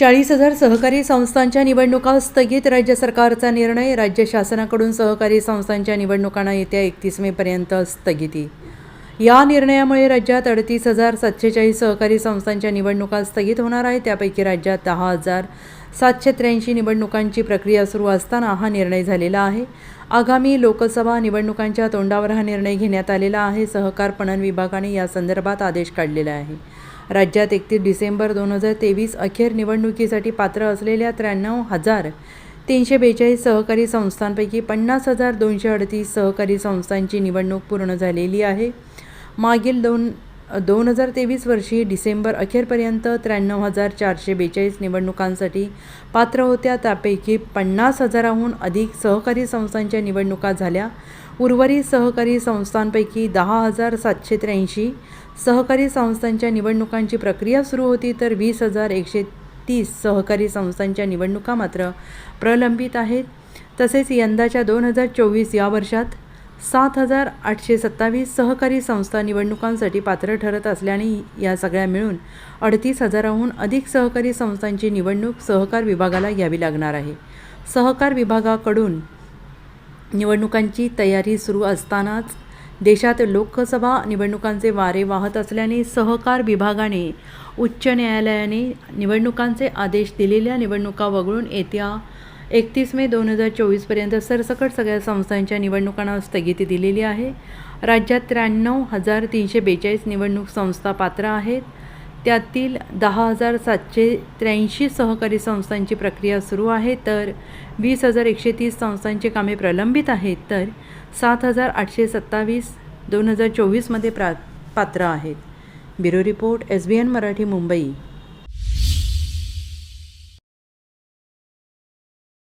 चाळीस हजार सहकारी संस्थांच्या निवडणुका स्थगित. राज्य सरकारचा निर्णय राज्य शासनाकडून सहकारी संस्थांच्या निवडणुकांना येत्या एकतीस मेपर्यंत स्थगिती. या निर्णयामुळे राज्यात अडतीस हजार सातशे चाळीस सहकारी संस्थांच्या निवडणुका स्थगित होणार आहेत. त्यापैकी राज्यात दहा हजार सातशे त्र्याऐंशी निवडणुकांची प्रक्रिया सुरू असताना हा निर्णय झालेला आहे. आगामी लोकसभा निवडणुकांच्या तोंडावर हा निर्णय घेण्यात आलेला आहे. सहकार पणन विभागाने या संदर्भात आदेश काढलेला आहे. राज्यात एकतीस डिसेंबर दोन हजार तेवीस अखेर निवडणुकीसाठी पात्र असलेल्या त्र्याण्णव हजार तीनशे बेचाळीस सहकारी संस्थांपैकी पन्नास हजार दोनशे अडतीस सहकारी संस्थांची निवडणूक पूर्ण झालेली आहे. मागील दोन दोन हजार तेवीस वर्षी डिसेंबर अखेरपर्यंत त्र्याण्णव हजार चारशे बेचाळीस निवडणुकांसाठी पात्र होत्या. त्यापैकी पन्नास हजाराहून अधिक सहकारी संस्थांच्या निवडणुका झाल्या. उर्वरित सहकारी संस्थांपैकी दहा हजार सातशे त्र्याऐंशी सहकारी संस्थांच्या निवडणुकांची प्रक्रिया सुरू होती तर वीस हजार एकशे तीस सहकारी संस्थांच्या निवडणुका मात्र प्रलंबित आहेत. तसेच यंदाच्या दोन हजार चोवीस या वर्षात सात हजार आठशे सत्तावीस सहकारी संस्था निवडणुकांसाठी पात्र ठरत असल्याने या सगळ्या मिळून अडतीस हजाराहून अधिक सहकारी संस्थांची निवडणूक सहकार विभागाला घ्यावी लागणार आहे. सहकार विभागाकडून निवडणुकांची तयारी सुरू असतानाच देशात लोकसभा निवडणुकांचे वारे वाहत असल्याने सहकार विभागाने उच्च न्यायालयाने निवडणुकांचे आदेश दिलेल्या निवडणुका वगळून येत्या एकतीस मे दोन हजार चोवीसपर्यंत सरसकट सगळ्या संस्थांच्या निवडणुकांना स्थगिती दिलेली आहे. राज्यात त्र्याण्णव हजार तीनशे बेचाळीस निवडणूक संस्था पात्र आहेत. त्यातील दहा हजार सातशे त्र्याऐंशी सहकारी संस्थांची प्रक्रिया सुरू आहे तर वीस हजार एकशे तीस संस्थांची कामे प्रलंबित आहेत तर सात हजार आठशे सत्तावीस दोन हजार चोवीसमध्ये प्रा पात्र आहेत. Bureau report S B N Marathi Mumbai.